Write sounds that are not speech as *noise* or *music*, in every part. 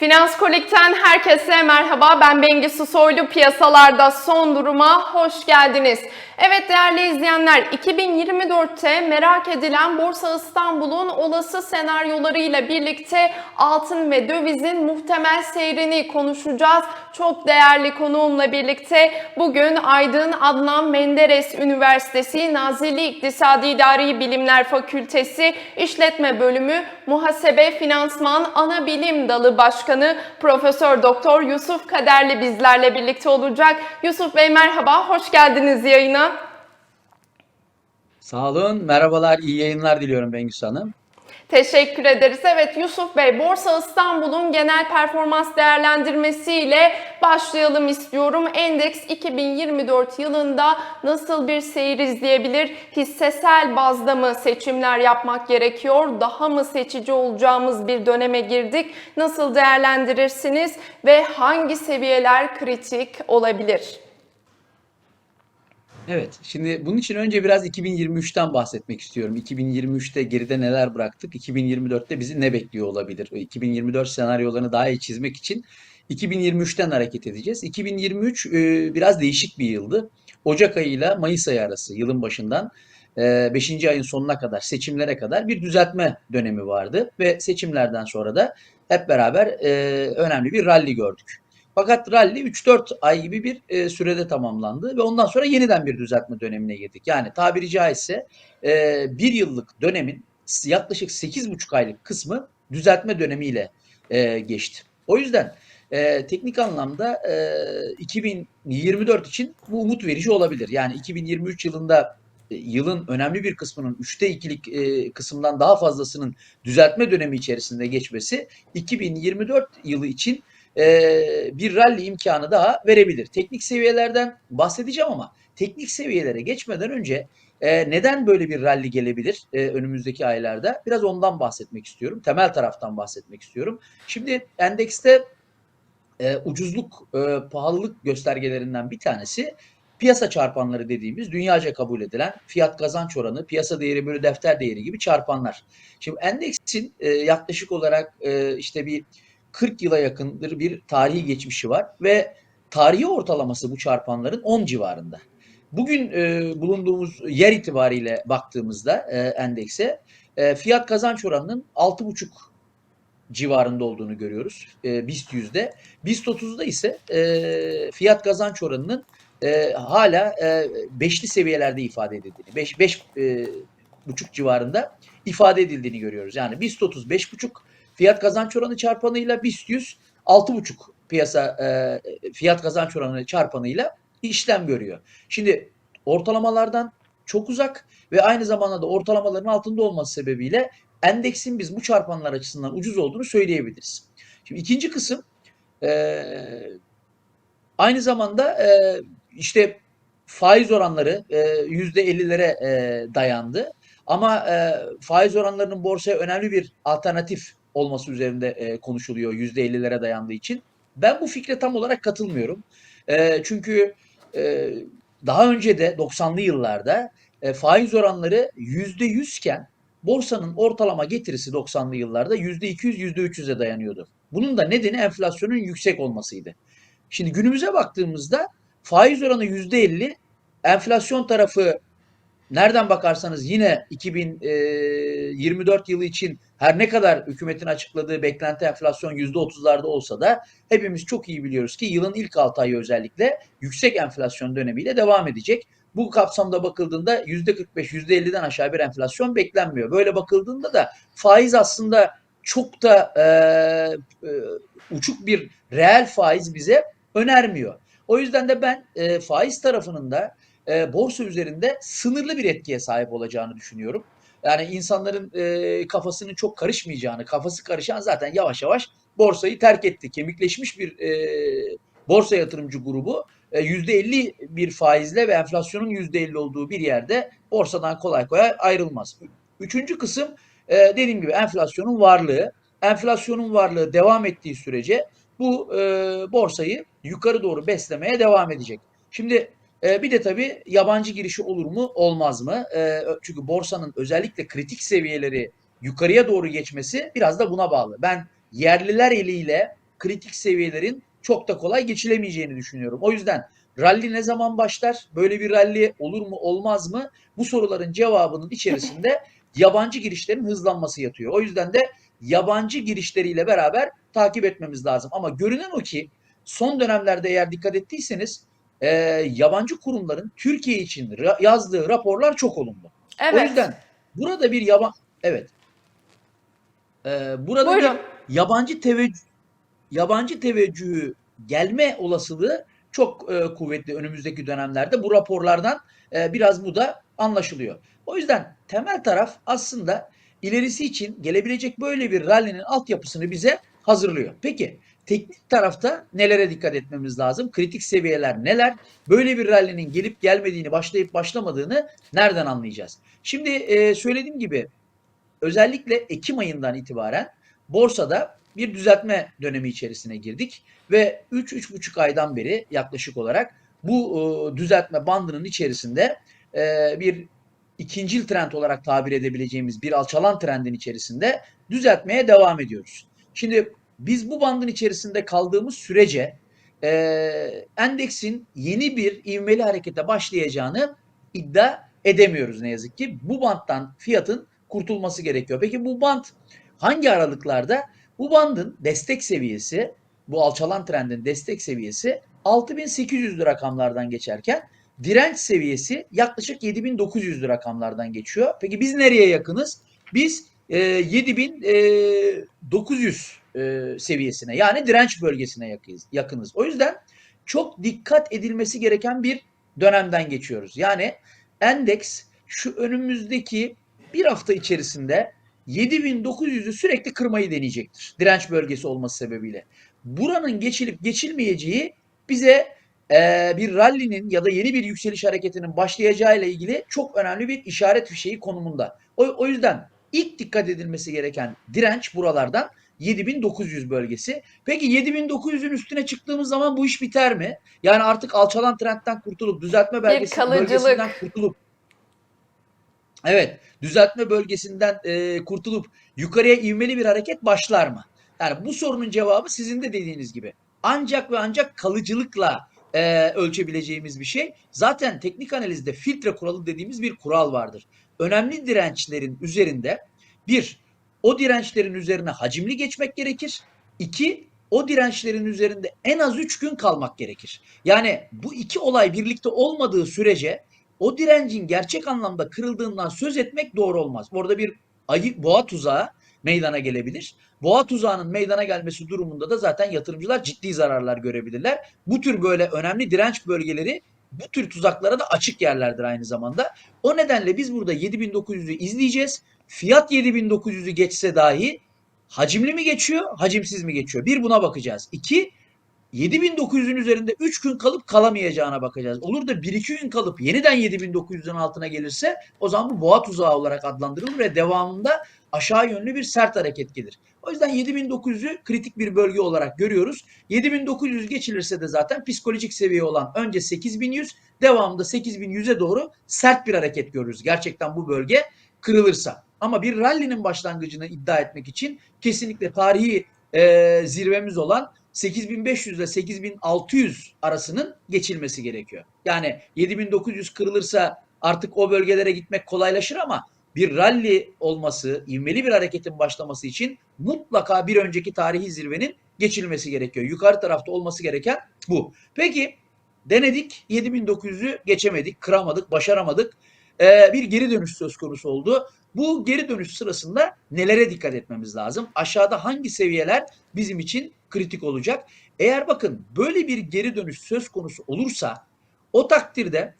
Finans Kolik'ten herkese merhaba. Ben Bengisu Soylu. Piyasalarda son duruma hoş geldiniz. Evet değerli izleyenler, 2024'te merak edilen Borsa İstanbul'un olası senaryolarıyla birlikte altın ve dövizin muhtemel seyrini konuşacağız. Çok değerli konuğumla birlikte bugün Aydın Adnan Menderes Üniversitesi Nazilli İktisadi İdari Bilimler Fakültesi İşletme Bölümü Muhasebe Finansman Ana Bilim Dalı Başkanı Profesör Doktor Yusuf Kaderli bizlerle birlikte olacak. Yusuf Bey merhaba, hoş geldiniz yayına. Sağ olun. Merhabalar, iyi yayınlar diliyorum Bengüs Hanım. Teşekkür ederiz. Evet Yusuf Bey, Borsa İstanbul'un genel performans değerlendirmesiyle başlayalım istiyorum. Endeks 2024 yılında nasıl bir seyir izleyebilir? Hissesel bazda mı seçimler yapmak gerekiyor? Daha mı seçici olacağımız bir döneme girdik? Nasıl değerlendirirsiniz ve hangi seviyeler kritik olabilir? Evet, şimdi bunun için önce biraz 2023'ten bahsetmek istiyorum. 2023'te geride neler bıraktık? 2024'te bizi ne bekliyor olabilir? 2024 senaryolarını daha iyi çizmek için 2023'ten hareket edeceğiz. 2023 e, biraz değişik bir yıldı. Ocak ayı ile Mayıs ayı arası yılın başından 5. ayın sonuna kadar, seçimlere kadar bir düzeltme dönemi vardı ve seçimlerden sonra da hep beraber e, önemli bir rally gördük. Fakat rally 3-4 ay gibi bir e, sürede tamamlandı ve ondan sonra yeniden bir düzeltme dönemine girdik. Yani tabiri caizse e, bir yıllık dönemin yaklaşık 8,5 aylık kısmı düzeltme dönemiyle e, geçti. O yüzden e, teknik anlamda e, 2024 için bu umut verici olabilir. Yani 2023 yılında e, yılın önemli bir kısmının üçte ikilik e, kısımdan daha fazlasının düzeltme dönemi içerisinde geçmesi 2024 yılı için bir rally imkanı daha verebilir. Teknik seviyelerden bahsedeceğim ama teknik seviyelere geçmeden önce e, neden böyle bir rally gelebilir e, önümüzdeki aylarda? Biraz ondan bahsetmek istiyorum. Temel taraftan bahsetmek istiyorum. Şimdi endekste e, ucuzluk, e, pahalılık göstergelerinden bir tanesi piyasa çarpanları dediğimiz dünyaca kabul edilen fiyat kazanç oranı, piyasa değeri bölü defter değeri gibi çarpanlar. Şimdi endeksin e, yaklaşık olarak e, işte bir 40 yıla yakındır bir tarihi geçmişi var ve tarihi ortalaması bu çarpanların 10 civarında. Bugün e, bulunduğumuz yer itibariyle baktığımızda e, endekse e, fiyat kazanç oranının 6,5 civarında olduğunu görüyoruz e, BIST yüzde. BIST 30'da ise e, fiyat kazanç oranının e, hala e, beşli seviyelerde ifade edildiğini, 5 5 e, buçuk civarında ifade edildiğini görüyoruz. Yani BIST 30 5,5 fiyat kazanç oranı çarpanıyla BIST 100 6,5 piyasa e, fiyat kazanç oranı çarpanıyla işlem görüyor. Şimdi ortalamalardan çok uzak ve aynı zamanda da ortalamaların altında olması sebebiyle endeksin biz bu çarpanlar açısından ucuz olduğunu söyleyebiliriz. Şimdi ikinci kısım e, aynı zamanda e, işte faiz oranları yüzde 50'lere e, dayandı. Ama e, faiz oranlarının borsaya önemli bir alternatif olması üzerinde e, konuşuluyor %50'lere dayandığı için. Ben bu fikre tam olarak katılmıyorum. E, çünkü e, daha önce de 90'lı yıllarda e, faiz oranları %100 iken borsanın ortalama getirisi 90'lı yıllarda %200, %300'e dayanıyordu. Bunun da nedeni enflasyonun yüksek olmasıydı. Şimdi günümüze baktığımızda faiz oranı %50, enflasyon tarafı nereden bakarsanız yine 2024 yılı için her ne kadar hükümetin açıkladığı beklenti enflasyon %30'larda olsa da hepimiz çok iyi biliyoruz ki yılın ilk 6 ayı özellikle yüksek enflasyon dönemiyle devam edecek. Bu kapsamda bakıldığında %45, %50'den aşağı bir enflasyon beklenmiyor. Böyle bakıldığında da faiz aslında çok da e, e, uçuk bir reel faiz bize önermiyor. O yüzden de ben e, faiz tarafının da e, borsa üzerinde sınırlı bir etkiye sahip olacağını düşünüyorum. Yani insanların e, kafasının çok karışmayacağını, kafası karışan zaten yavaş yavaş borsayı terk etti. Kemikleşmiş bir e, borsa yatırımcı grubu e, %50 bir faizle ve enflasyonun %50 olduğu bir yerde borsadan kolay kolay ayrılmaz. Üçüncü kısım e, dediğim gibi enflasyonun varlığı. Enflasyonun varlığı devam ettiği sürece bu e, borsayı yukarı doğru beslemeye devam edecek. Şimdi e, bir de tabii yabancı girişi olur mu olmaz mı? E, çünkü borsanın özellikle kritik seviyeleri yukarıya doğru geçmesi biraz da buna bağlı. Ben yerliler eliyle kritik seviyelerin çok da kolay geçilemeyeceğini düşünüyorum. O yüzden rally ne zaman başlar? Böyle bir rally olur mu olmaz mı? Bu soruların cevabının içerisinde *laughs* yabancı girişlerin hızlanması yatıyor. O yüzden de yabancı girişleriyle beraber takip etmemiz lazım. Ama görünen o ki son dönemlerde eğer dikkat ettiyseniz e, yabancı kurumların Türkiye için ra- yazdığı raporlar çok olumlu. Evet. O yüzden burada bir yaban evet Ee, burada Buyurun. bir yabancı teveccüh yabancı teveccühü gelme olasılığı çok e, kuvvetli önümüzdeki dönemlerde. Bu raporlardan e, biraz bu da anlaşılıyor. O yüzden temel taraf aslında ilerisi için gelebilecek böyle bir rally'nin altyapısını bize hazırlıyor. Peki teknik tarafta nelere dikkat etmemiz lazım? Kritik seviyeler neler? Böyle bir rally'nin gelip gelmediğini, başlayıp başlamadığını nereden anlayacağız? Şimdi e, söylediğim gibi özellikle Ekim ayından itibaren borsada bir düzeltme dönemi içerisine girdik ve 3-3,5 aydan beri yaklaşık olarak bu e, düzeltme bandının içerisinde e, bir ikincil trend olarak tabir edebileceğimiz bir alçalan trendin içerisinde düzeltmeye devam ediyoruz. Şimdi biz bu bandın içerisinde kaldığımız sürece e, endeksin yeni bir ivmeli harekete başlayacağını iddia edemiyoruz ne yazık ki. Bu banttan fiyatın kurtulması gerekiyor. Peki bu bant hangi aralıklarda? Bu bandın destek seviyesi, bu alçalan trendin destek seviyesi 6800'lü rakamlardan geçerken direnç seviyesi yaklaşık 7900'lü rakamlardan geçiyor. Peki biz nereye yakınız? Biz e, 7900 e, seviyesine yani direnç bölgesine yakınız. yakınız. O yüzden çok dikkat edilmesi gereken bir dönemden geçiyoruz. Yani endeks şu önümüzdeki bir hafta içerisinde 7900'ü sürekli kırmayı deneyecektir. Direnç bölgesi olması sebebiyle. Buranın geçilip geçilmeyeceği bize e, bir rally'nin ya da yeni bir yükseliş hareketinin başlayacağı ile ilgili çok önemli bir işaret fişeği konumunda. O, o yüzden ilk dikkat edilmesi gereken direnç buralardan 7900 bölgesi. Peki 7900'ün üstüne çıktığımız zaman bu iş biter mi? Yani artık alçalan trendten kurtulup düzeltme belgesi, bölgesinden kurtulup Evet, düzeltme bölgesinden e, kurtulup yukarıya ivmeli bir hareket başlar mı? Yani bu sorunun cevabı sizin de dediğiniz gibi. Ancak ve ancak kalıcılıkla e, ölçebileceğimiz bir şey. Zaten teknik analizde filtre kuralı dediğimiz bir kural vardır. Önemli dirençlerin üzerinde bir, o dirençlerin üzerine hacimli geçmek gerekir. İki, o dirençlerin üzerinde en az üç gün kalmak gerekir. Yani bu iki olay birlikte olmadığı sürece o direncin gerçek anlamda kırıldığından söz etmek doğru olmaz. Orada bir ayı, boğa tuzağı meydana gelebilir. Boğa tuzağının meydana gelmesi durumunda da zaten yatırımcılar ciddi zararlar görebilirler. Bu tür böyle önemli direnç bölgeleri bu tür tuzaklara da açık yerlerdir aynı zamanda. O nedenle biz burada 7900'ü izleyeceğiz. Fiyat 7900'ü geçse dahi hacimli mi geçiyor, hacimsiz mi geçiyor? Bir buna bakacağız. İki, 7900'ün üzerinde 3 gün kalıp kalamayacağına bakacağız. Olur da 1-2 gün kalıp yeniden 7900'ün altına gelirse o zaman bu boğa tuzağı olarak adlandırılır ve devamında aşağı yönlü bir sert hareket gelir. O yüzden 7900'ü kritik bir bölge olarak görüyoruz. 7900 geçilirse de zaten psikolojik seviye olan önce 8100 devamında 8100'e doğru sert bir hareket görürüz. Gerçekten bu bölge kırılırsa. Ama bir rally'nin başlangıcını iddia etmek için kesinlikle tarihi e, zirvemiz olan 8500 ile 8600 arasının geçilmesi gerekiyor. Yani 7900 kırılırsa artık o bölgelere gitmek kolaylaşır ama bir rally olması, ivmeli bir hareketin başlaması için mutlaka bir önceki tarihi zirvenin geçilmesi gerekiyor. Yukarı tarafta olması gereken bu. Peki denedik 7900'ü geçemedik, kıramadık, başaramadık. Ee, bir geri dönüş söz konusu oldu. Bu geri dönüş sırasında nelere dikkat etmemiz lazım? Aşağıda hangi seviyeler bizim için kritik olacak? Eğer bakın böyle bir geri dönüş söz konusu olursa o takdirde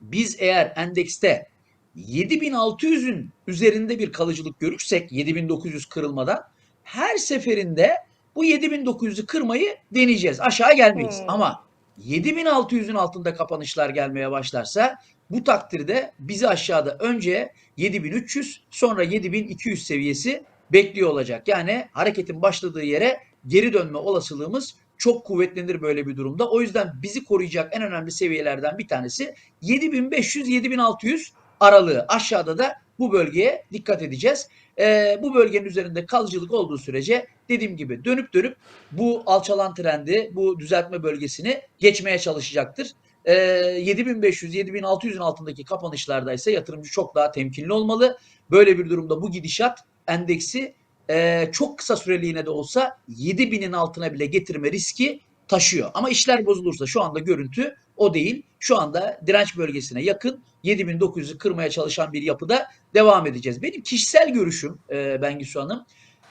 biz eğer endekste 7600'ün üzerinde bir kalıcılık görürsek 7900 kırılmadan her seferinde bu 7900'ü kırmayı deneyeceğiz. Aşağı gelmeyiz. Hmm. Ama 7600'ün altında kapanışlar gelmeye başlarsa bu takdirde bizi aşağıda önce 7300 sonra 7200 seviyesi bekliyor olacak. Yani hareketin başladığı yere geri dönme olasılığımız çok kuvvetlenir böyle bir durumda. O yüzden bizi koruyacak en önemli seviyelerden bir tanesi 7500-7600 aralığı. Aşağıda da bu bölgeye dikkat edeceğiz. e, bu bölgenin üzerinde kalıcılık olduğu sürece dediğim gibi dönüp dönüp bu alçalan trendi, bu düzeltme bölgesini geçmeye çalışacaktır. E, 7500-7600'ün altındaki kapanışlarda ise yatırımcı çok daha temkinli olmalı. Böyle bir durumda bu gidişat endeksi e, çok kısa süreliğine de olsa 7000'in altına bile getirme riski taşıyor. Ama işler bozulursa şu anda görüntü o değil. Şu anda direnç bölgesine yakın 7900'ü kırmaya çalışan bir yapıda devam edeceğiz. Benim kişisel görüşüm e, Bengisu Hanım.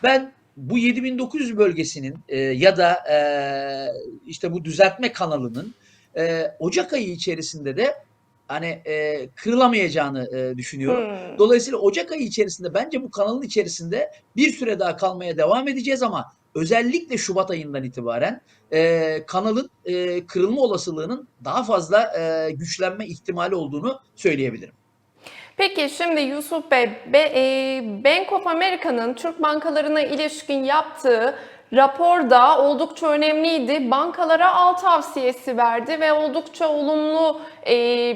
Ben bu 7900 bölgesinin e, ya da e, işte bu düzeltme kanalının e, Ocak ayı içerisinde de hani e, kırılamayacağını e, düşünüyorum. Hmm. Dolayısıyla Ocak ayı içerisinde bence bu kanalın içerisinde bir süre daha kalmaya devam edeceğiz ama özellikle Şubat ayından itibaren e, kanalın e, kırılma olasılığının daha fazla e, güçlenme ihtimali olduğunu söyleyebilirim. Peki şimdi Yusuf Bey, Be- e, Bank of America'nın Türk bankalarına ilişkin yaptığı raporda oldukça önemliydi. Bankalara al tavsiyesi verdi ve oldukça olumlu e,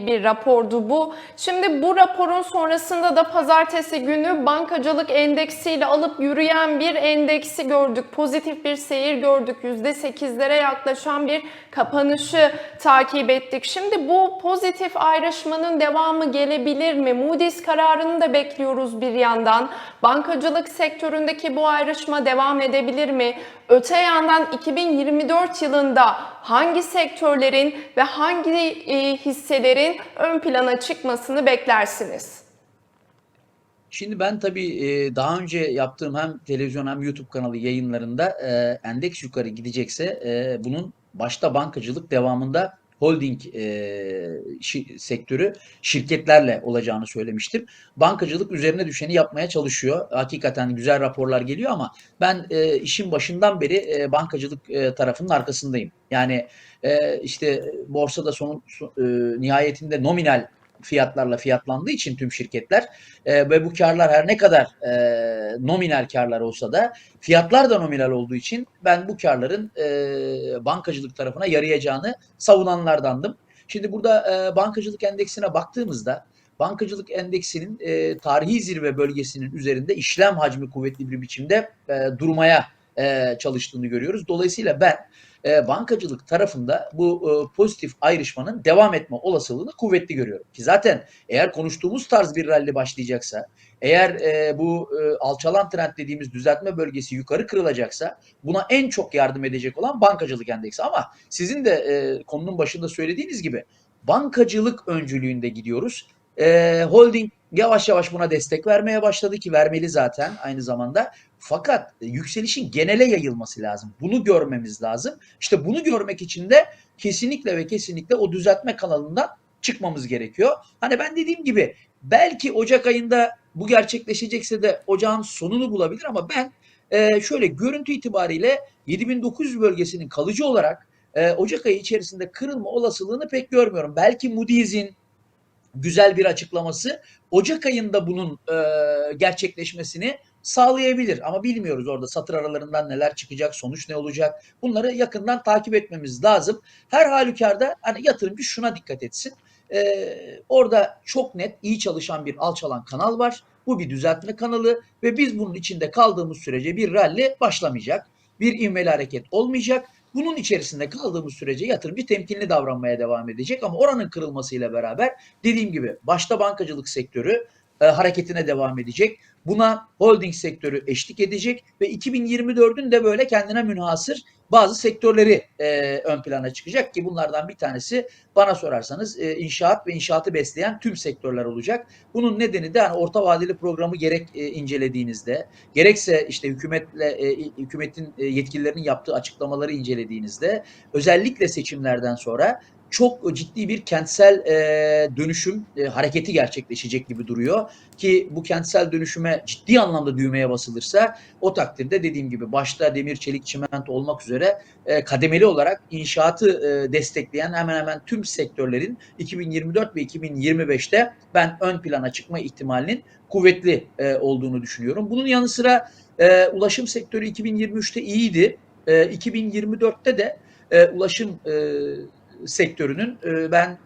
bir rapordu bu. Şimdi bu raporun sonrasında da pazartesi günü bankacılık endeksiyle alıp yürüyen bir endeksi gördük. Pozitif bir seyir gördük. %8'lere yaklaşan bir kapanışı takip ettik. Şimdi bu pozitif ayrışmanın devamı gelebilir mi? Moody's kararını da bekliyoruz bir yandan. Bankacılık sektöründeki bu ayrışma devam edebilir mi? Öte yandan 2024 yılında hangi sektörlerin ve hangi e, hisselerin ön plana çıkmasını beklersiniz? Şimdi ben tabii e, daha önce yaptığım hem televizyon hem YouTube kanalı yayınlarında e, endeks yukarı gidecekse bunun başta bankacılık devamında holding e, şi- sektörü şirketlerle olacağını söylemiştim. Bankacılık üzerine düşeni yapmaya çalışıyor. Hakikaten güzel raporlar geliyor ama ben e, işin başından beri e, bankacılık e, tarafının arkasındayım. Yani e, işte borsada son, e, nihayetinde nominal fiyatlarla fiyatlandığı için tüm şirketler e, ve bu karlar her ne kadar e, nominal karlar olsa da fiyatlar da nominal olduğu için ben bu karların e, bankacılık tarafına yarayacağını savunanlardandım. Şimdi burada e, bankacılık endeksine baktığımızda bankacılık endeksinin e, tarihi zirve bölgesinin üzerinde işlem hacmi kuvvetli bir biçimde e, durmaya e, çalıştığını görüyoruz. Dolayısıyla ben e, bankacılık tarafında bu e, pozitif ayrışmanın devam etme olasılığını kuvvetli görüyorum. Ki zaten eğer konuştuğumuz tarz bir rally başlayacaksa, eğer e, bu e, alçalan trend dediğimiz düzeltme bölgesi yukarı kırılacaksa buna en çok yardım edecek olan bankacılık endeksi. Ama sizin de e, konunun başında söylediğiniz gibi bankacılık öncülüğünde gidiyoruz. E, holding yavaş yavaş buna destek vermeye başladı ki vermeli zaten aynı zamanda. Fakat yükselişin genele yayılması lazım. Bunu görmemiz lazım. İşte bunu görmek için de kesinlikle ve kesinlikle o düzeltme kanalından çıkmamız gerekiyor. Hani ben dediğim gibi belki Ocak ayında bu gerçekleşecekse de ocağın sonunu bulabilir ama ben e, şöyle görüntü itibariyle 7900 bölgesinin kalıcı olarak e, Ocak ayı içerisinde kırılma olasılığını pek görmüyorum. Belki Moody's'in güzel bir açıklaması Ocak ayında bunun e, gerçekleşmesini sağlayabilir. Ama bilmiyoruz orada satır aralarından neler çıkacak, sonuç ne olacak. Bunları yakından takip etmemiz lazım. Her halükarda hani yatırımcı şuna dikkat etsin. Ee, orada çok net iyi çalışan bir alçalan kanal var. Bu bir düzeltme kanalı ve biz bunun içinde kaldığımız sürece bir rally başlamayacak. Bir ivmeli hareket olmayacak. Bunun içerisinde kaldığımız sürece yatırımcı temkinli davranmaya devam edecek ama oranın kırılmasıyla beraber dediğim gibi başta bankacılık sektörü e, hareketine devam edecek. Buna holding sektörü eşlik edecek ve 2024'ün de böyle kendine münhasır bazı sektörleri e, ön plana çıkacak ki bunlardan bir tanesi bana sorarsanız e, inşaat ve inşaatı besleyen tüm sektörler olacak. Bunun nedeni de hani orta vadeli programı gerek e, incelediğinizde gerekse işte hükümetle e, hükümetin e, yetkililerinin yaptığı açıklamaları incelediğinizde özellikle seçimlerden sonra çok ciddi bir kentsel e, dönüşüm e, hareketi gerçekleşecek gibi duruyor ki bu kentsel dönüşüme ciddi anlamda düğmeye basılırsa o takdirde dediğim gibi başta demir, çelik, çimento olmak üzere e, kademeli olarak inşaatı e, destekleyen hemen hemen tüm sektörlerin 2024 ve 2025'te ben ön plana çıkma ihtimalinin kuvvetli e, olduğunu düşünüyorum. Bunun yanı sıra e, ulaşım sektörü 2023'te iyiydi. E, 2024'te de e, ulaşım e, sektörünün e, ben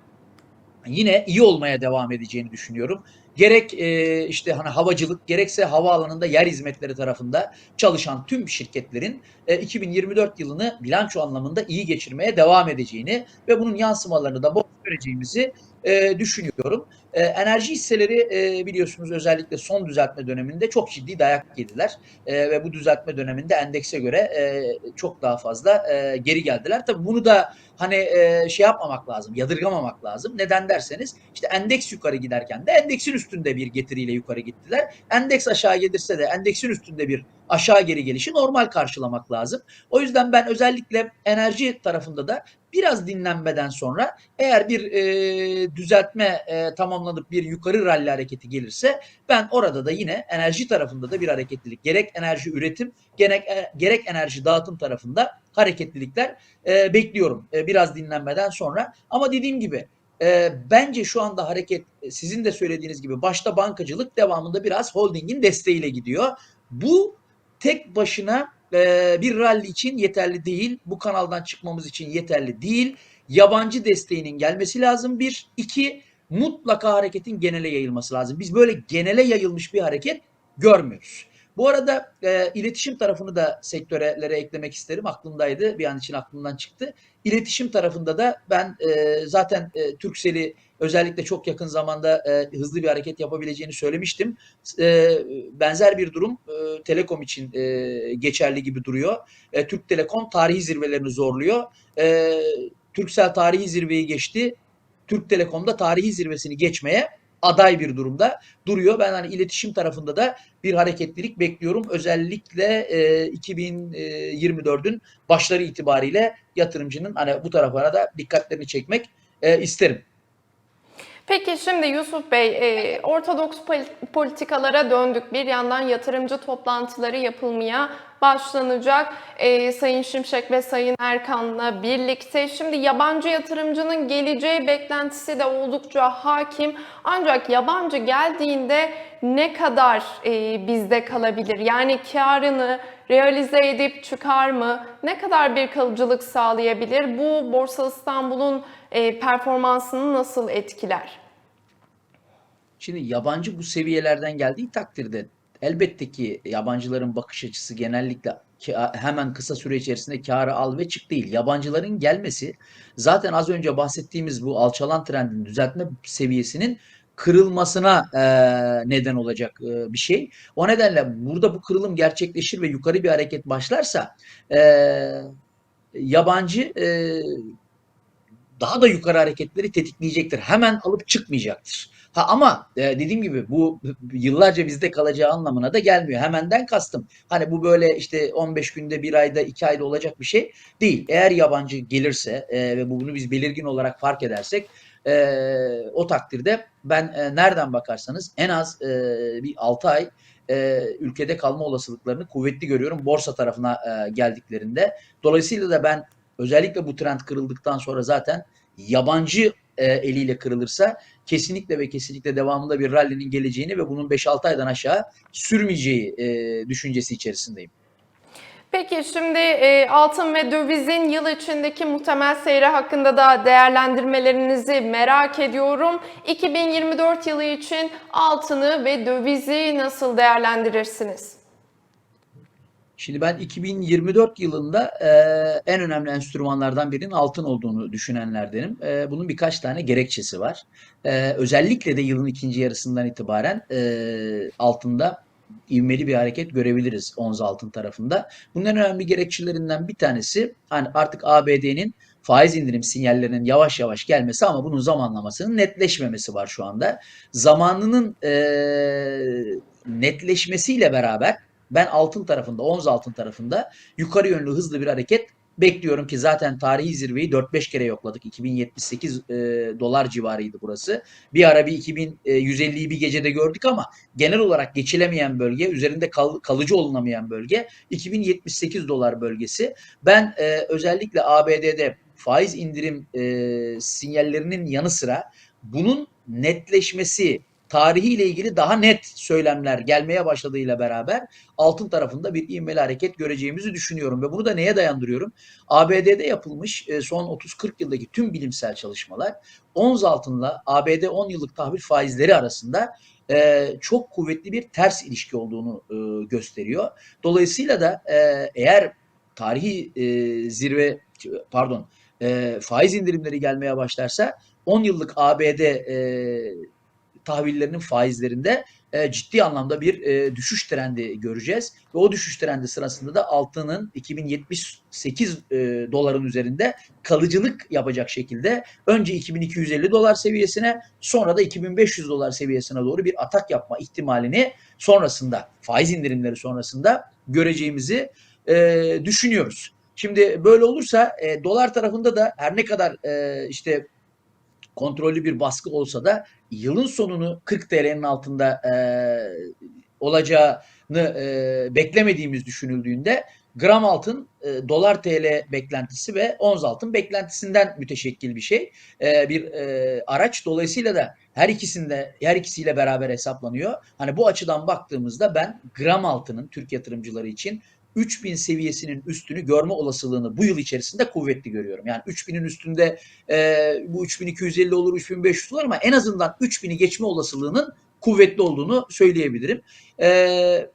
yine iyi olmaya devam edeceğini düşünüyorum. gerek e, işte hani havacılık gerekse havaalanında yer hizmetleri tarafında çalışan tüm şirketlerin e, 2024 yılını bilanço anlamında iyi geçirmeye devam edeceğini ve bunun yansımalarını da bol göreceğimizi e, düşünüyorum. E, enerji hisseleri e, biliyorsunuz özellikle son düzeltme döneminde çok ciddi dayak yediler E, ve bu düzeltme döneminde endekse göre e, çok daha fazla e, geri geldiler. Tabii bunu da hani şey yapmamak lazım, yadırgamamak lazım. Neden derseniz işte endeks yukarı giderken de endeksin üstünde bir getiriyle yukarı gittiler. Endeks aşağı gelirse de endeksin üstünde bir aşağı geri gelişi normal karşılamak lazım. O yüzden ben özellikle enerji tarafında da biraz dinlenmeden sonra eğer bir düzeltme e, tamamlanıp bir yukarı rally hareketi gelirse ben orada da yine enerji tarafında da bir hareketlilik gerek enerji üretim gerek, e, gerek enerji dağıtım tarafında hareketlilikler e, bekliyorum e, biraz dinlenmeden sonra. Ama dediğim gibi e, bence şu anda hareket e, sizin de söylediğiniz gibi başta bankacılık devamında biraz holdingin desteğiyle gidiyor. Bu tek başına e, bir rally için yeterli değil. Bu kanaldan çıkmamız için yeterli değil. Yabancı desteğinin gelmesi lazım bir. iki mutlaka hareketin genele yayılması lazım. Biz böyle genele yayılmış bir hareket görmüyoruz. Bu arada e, iletişim tarafını da sektörelere eklemek isterim. Aklımdaydı. Bir an için aklımdan çıktı. İletişim tarafında da ben e, zaten e, Turkcell'i özellikle çok yakın zamanda e, hızlı bir hareket yapabileceğini söylemiştim. E, benzer bir durum e, Telekom için e, geçerli gibi duruyor. E, Türk Telekom tarihi zirvelerini zorluyor. E, Turkcell tarihi zirveyi geçti. Türk Telekom'da tarihi zirvesini geçmeye aday bir durumda duruyor. Ben hani iletişim tarafında da bir hareketlilik bekliyorum. Özellikle e, 2024'ün başları itibariyle yatırımcının hani bu taraflara da dikkatlerini çekmek e, isterim. Peki şimdi Yusuf Bey, e, ortodoks pol- politikalara döndük. Bir yandan yatırımcı toplantıları yapılmaya başlanacak. E, Sayın Şimşek ve Sayın Erkan'la birlikte. Şimdi yabancı yatırımcının geleceği beklentisi de oldukça hakim. Ancak yabancı geldiğinde ne kadar e, bizde kalabilir? Yani karını realize edip çıkar mı? Ne kadar bir kalıcılık sağlayabilir? Bu Borsa İstanbul'un e, performansını nasıl etkiler? Şimdi yabancı bu seviyelerden geldiği takdirde elbette ki yabancıların bakış açısı genellikle hemen kısa süre içerisinde karı al ve çık değil. Yabancıların gelmesi zaten az önce bahsettiğimiz bu alçalan trendin düzeltme seviyesinin kırılmasına e, neden olacak e, bir şey. O nedenle burada bu kırılım gerçekleşir ve yukarı bir hareket başlarsa e, yabancı e, daha da yukarı hareketleri tetikleyecektir. Hemen alıp çıkmayacaktır. Ha ama e, dediğim gibi bu yıllarca bizde kalacağı anlamına da gelmiyor. Hemenden kastım. Hani bu böyle işte 15 günde, bir ayda, iki ayda olacak bir şey değil. Eğer yabancı gelirse e, ve bu- bunu biz belirgin olarak fark edersek e, o takdirde ben e, nereden bakarsanız en az e, bir 6 ay e, ülkede kalma olasılıklarını kuvvetli görüyorum borsa tarafına e, geldiklerinde. Dolayısıyla da ben özellikle bu trend kırıldıktan sonra zaten yabancı e, eliyle kırılırsa kesinlikle ve kesinlikle devamında bir rally'nin geleceğini ve bunun 5-6 aydan aşağı sürmeyeceği e, düşüncesi içerisindeyim. Peki şimdi e, altın ve dövizin yıl içindeki muhtemel seyri hakkında da değerlendirmelerinizi merak ediyorum. 2024 yılı için altını ve dövizi nasıl değerlendirirsiniz? Şimdi ben 2024 yılında e, en önemli enstrümanlardan birinin altın olduğunu düşünenlerdenim. E, bunun birkaç tane gerekçesi var. E, özellikle de yılın ikinci yarısından itibaren e, altında ivmeli bir hareket görebiliriz ons altın tarafında. Bunun en önemli gerekçelerinden bir tanesi hani artık ABD'nin faiz indirim sinyallerinin yavaş yavaş gelmesi ama bunun zamanlamasının netleşmemesi var şu anda. Zamanının e, netleşmesiyle beraber ben altın tarafında, ons altın tarafında yukarı yönlü hızlı bir hareket bekliyorum ki zaten tarihi zirveyi 4-5 kere yokladık. 2078 e, dolar civarıydı burası. Bir ara bir 2150'yi bir gecede gördük ama genel olarak geçilemeyen bölge, üzerinde kal- kalıcı olunamayan bölge 2078 dolar bölgesi. Ben e, özellikle ABD'de faiz indirim e, sinyallerinin yanı sıra bunun netleşmesi, tarihiyle ilgili daha net söylemler gelmeye başladığıyla beraber altın tarafında bir ivmeli hareket göreceğimizi düşünüyorum ve bunu da neye dayandırıyorum? ABD'de yapılmış e, son 30-40 yıldaki tüm bilimsel çalışmalar ons altınla ABD 10 yıllık tahvil faizleri arasında e, çok kuvvetli bir ters ilişki olduğunu e, gösteriyor. Dolayısıyla da eğer tarihi zirve pardon faiz indirimleri gelmeye başlarsa 10 yıllık ABD e, tahvillerinin faizlerinde e, ciddi anlamda bir e, düşüş trendi göreceğiz. Ve o düşüş trendi sırasında da altının 2078 e, doların üzerinde kalıcılık yapacak şekilde önce 2250 dolar seviyesine sonra da 2500 dolar seviyesine doğru bir atak yapma ihtimalini sonrasında faiz indirimleri sonrasında göreceğimizi e, düşünüyoruz. Şimdi böyle olursa e, dolar tarafında da her ne kadar e, işte kontrollü bir baskı olsa da yılın sonunu 40 TL'nin altında e, olacağını e, beklemediğimiz düşünüldüğünde gram altın e, dolar TL beklentisi ve ons altın beklentisinden müteşekkil bir şey. E, bir e, araç dolayısıyla da her ikisinde her ikisiyle beraber hesaplanıyor. Hani bu açıdan baktığımızda ben gram altının Türk yatırımcıları için 3000 seviyesinin üstünü görme olasılığını bu yıl içerisinde kuvvetli görüyorum. Yani 3000'in üstünde e, bu 3250 olur, 3500 olur ama en azından 3000'i geçme olasılığının kuvvetli olduğunu söyleyebilirim. E,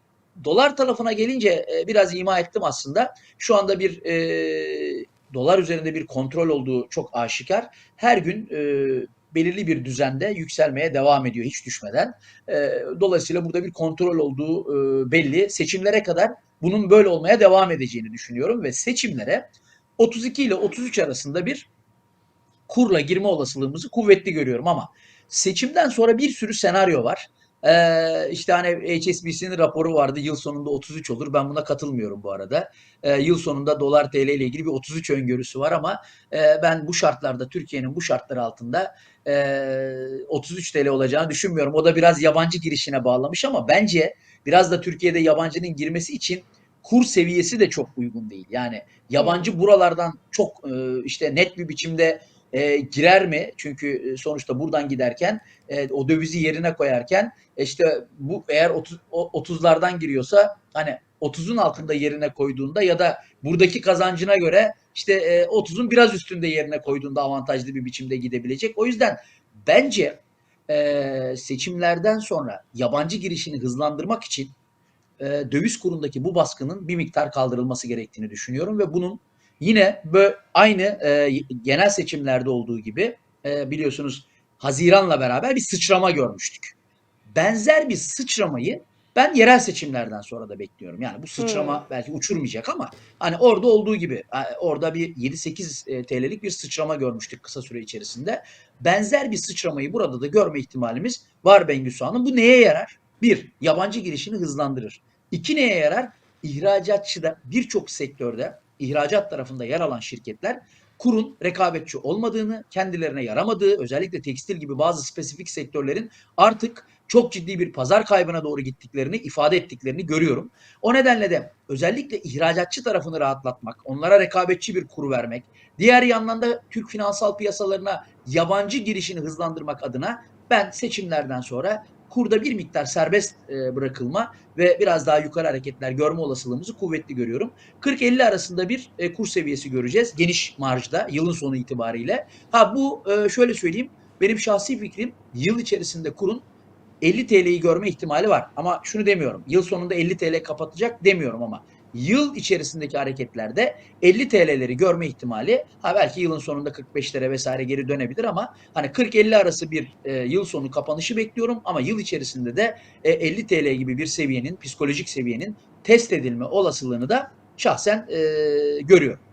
dolar tarafına gelince e, biraz ima ettim aslında. Şu anda bir e, dolar üzerinde bir kontrol olduğu çok aşikar. Her gün e, belirli bir düzende yükselmeye devam ediyor hiç düşmeden. E, dolayısıyla burada bir kontrol olduğu e, belli. Seçimlere kadar bunun böyle olmaya devam edeceğini düşünüyorum ve seçimlere 32 ile 33 arasında bir kurla girme olasılığımızı kuvvetli görüyorum ama seçimden sonra bir sürü senaryo var. Ee, işte hani HSBC'nin raporu vardı yıl sonunda 33 olur. Ben buna katılmıyorum bu arada. Ee, yıl sonunda dolar TL ile ilgili bir 33 öngörüsü var ama e, ben bu şartlarda Türkiye'nin bu şartları altında e, 33 TL olacağını düşünmüyorum. O da biraz yabancı girişine bağlamış ama bence biraz da Türkiye'de yabancının girmesi için kur seviyesi de çok uygun değil. Yani yabancı buralardan çok e, işte net bir biçimde e, girer mi? Çünkü sonuçta buradan giderken e, o dövizi yerine koyarken e, işte bu eğer 30 30'lardan giriyorsa hani 30'un altında yerine koyduğunda ya da buradaki kazancına göre işte e, 30'un biraz üstünde yerine koyduğunda avantajlı bir biçimde gidebilecek. O yüzden bence e, seçimlerden sonra yabancı girişini hızlandırmak için e, döviz kurundaki bu baskının bir miktar kaldırılması gerektiğini düşünüyorum ve bunun yine böyle aynı e, genel seçimlerde olduğu gibi e, biliyorsunuz Haziran'la beraber bir sıçrama görmüştük. Benzer bir sıçramayı ben yerel seçimlerden sonra da bekliyorum. Yani bu sıçrama Hmm. belki uçurmayacak ama hani orada olduğu gibi orada bir 7-8 TL'lik bir sıçrama görmüştük kısa süre içerisinde. Benzer bir sıçramayı burada da görme ihtimalimiz var Bengüsü Hanım. Bu neye yarar? Bir, yabancı girişini hızlandırır. İki neye yarar? İhracatçıda birçok sektörde ihracat tarafında yer alan şirketler kurun rekabetçi olmadığını, kendilerine yaramadığı, özellikle tekstil gibi bazı spesifik sektörlerin artık çok ciddi bir pazar kaybına doğru gittiklerini ifade ettiklerini görüyorum. O nedenle de özellikle ihracatçı tarafını rahatlatmak, onlara rekabetçi bir kur vermek, diğer yandan da Türk finansal piyasalarına yabancı girişini hızlandırmak adına ben seçimlerden sonra kurda bir miktar serbest e, bırakılma ve biraz daha yukarı hareketler görme olasılığımızı kuvvetli görüyorum. 40-50 arasında bir e, kur seviyesi göreceğiz geniş marjda yılın sonu itibariyle. Ha bu e, şöyle söyleyeyim benim şahsi fikrim yıl içerisinde kurun 50 TL'yi görme ihtimali var. Ama şunu demiyorum. Yıl sonunda 50 TL kapatacak demiyorum ama yıl içerisindeki hareketlerde 50 TL'leri görme ihtimali ha belki yılın sonunda 45'lere vesaire geri dönebilir ama hani 40-50 arası bir e, yıl sonu kapanışı bekliyorum ama yıl içerisinde de e, 50 TL gibi bir seviyenin psikolojik seviyenin test edilme olasılığını da şahsen e, görüyorum.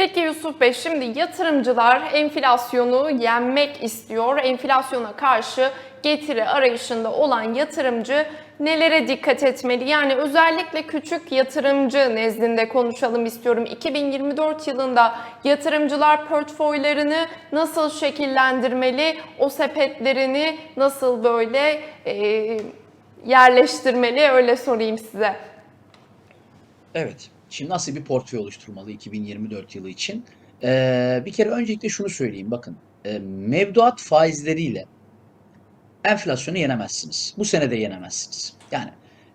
Peki Yusuf Bey şimdi yatırımcılar enflasyonu yenmek istiyor. Enflasyona karşı getiri arayışında olan yatırımcı nelere dikkat etmeli? Yani özellikle küçük yatırımcı nezdinde konuşalım istiyorum. 2024 yılında yatırımcılar portföylerini nasıl şekillendirmeli? O sepetlerini nasıl böyle e, yerleştirmeli? Öyle sorayım size. Evet. Şimdi nasıl bir portföy oluşturmalı 2024 yılı için? Ee, bir kere öncelikle şunu söyleyeyim. Bakın e, mevduat faizleriyle enflasyonu yenemezsiniz. Bu sene de yenemezsiniz. Yani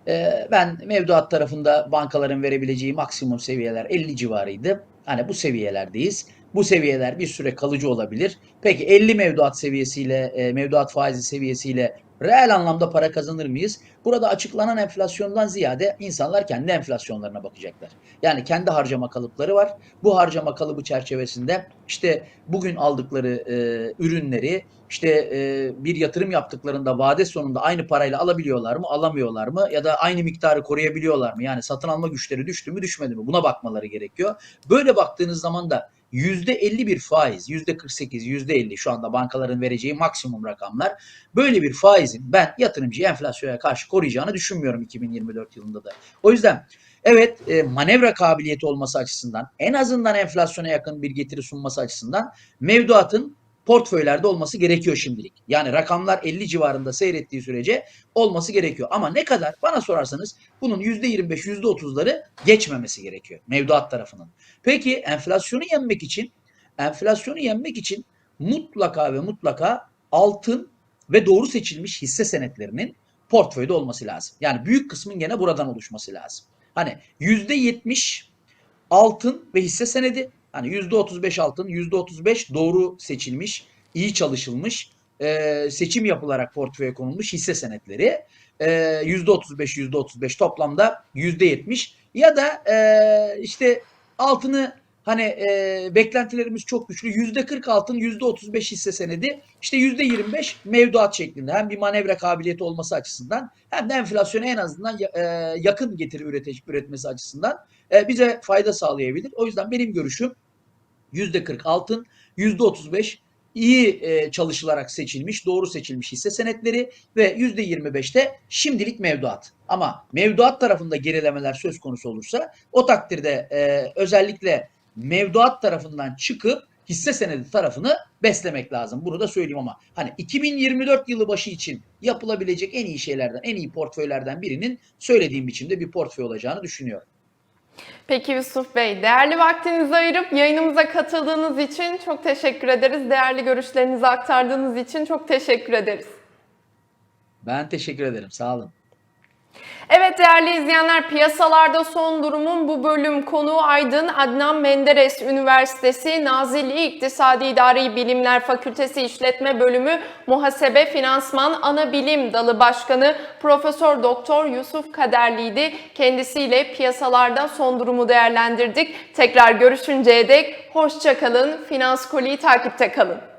e, ben mevduat tarafında bankaların verebileceği maksimum seviyeler 50 civarıydı. Hani bu seviyelerdeyiz. Bu seviyeler bir süre kalıcı olabilir. Peki 50 mevduat seviyesiyle, e, mevduat faizi seviyesiyle reel anlamda para kazanır mıyız? Burada açıklanan enflasyondan ziyade insanlar kendi enflasyonlarına bakacaklar. Yani kendi harcama kalıpları var. Bu harcama kalıbı çerçevesinde işte bugün aldıkları e, ürünleri işte e, bir yatırım yaptıklarında vade sonunda aynı parayla alabiliyorlar mı, alamıyorlar mı ya da aynı miktarı koruyabiliyorlar mı? Yani satın alma güçleri düştü mü, düşmedi mi? Buna bakmaları gerekiyor. Böyle baktığınız zaman da %50 bir faiz, %48, %50 şu anda bankaların vereceği maksimum rakamlar. Böyle bir faizin ben yatırımcıyı enflasyona karşı koruyacağını düşünmüyorum 2024 yılında da. O yüzden evet e, manevra kabiliyeti olması açısından en azından enflasyona yakın bir getiri sunması açısından mevduatın portföylerde olması gerekiyor şimdilik. Yani rakamlar 50 civarında seyrettiği sürece olması gerekiyor. Ama ne kadar bana sorarsanız bunun %25, %30'ları geçmemesi gerekiyor mevduat tarafının. Peki enflasyonu yenmek için enflasyonu yenmek için mutlaka ve mutlaka altın ve doğru seçilmiş hisse senetlerinin portföyde olması lazım. Yani büyük kısmın gene buradan oluşması lazım. Hani %70 altın ve hisse senedi, hani %35 altın, %35 doğru seçilmiş, iyi çalışılmış, e, seçim yapılarak portföye konulmuş hisse senetleri. E, %35, %35 toplamda %70 ya da e, işte altını hani e, beklentilerimiz çok güçlü. %40 altın, %35 hisse senedi, işte %25 mevduat şeklinde. Hem bir manevra kabiliyeti olması açısından hem de enflasyona en azından e, yakın getiri ürete- üretmesi açısından e, bize fayda sağlayabilir. O yüzden benim görüşüm %40 altın, %35 iyi e, çalışılarak seçilmiş, doğru seçilmiş hisse senetleri ve %25'te şimdilik mevduat. Ama mevduat tarafında gerilemeler söz konusu olursa o takdirde e, özellikle mevduat tarafından çıkıp hisse senedi tarafını beslemek lazım. Bunu da söyleyeyim ama hani 2024 yılı başı için yapılabilecek en iyi şeylerden, en iyi portföylerden birinin söylediğim biçimde bir portföy olacağını düşünüyorum. Peki Yusuf Bey, değerli vaktinizi ayırıp yayınımıza katıldığınız için çok teşekkür ederiz. Değerli görüşlerinizi aktardığınız için çok teşekkür ederiz. Ben teşekkür ederim. Sağ olun. Evet değerli izleyenler piyasalarda son durumun bu bölüm konuğu Aydın Adnan Menderes Üniversitesi Nazilli İktisadi İdari Bilimler Fakültesi İşletme Bölümü Muhasebe Finansman Ana Bilim Dalı Başkanı Profesör Doktor Yusuf Kaderli'ydi. Kendisiyle piyasalarda son durumu değerlendirdik. Tekrar görüşünceye dek hoşça kalın. Finans Koli'yi takipte kalın.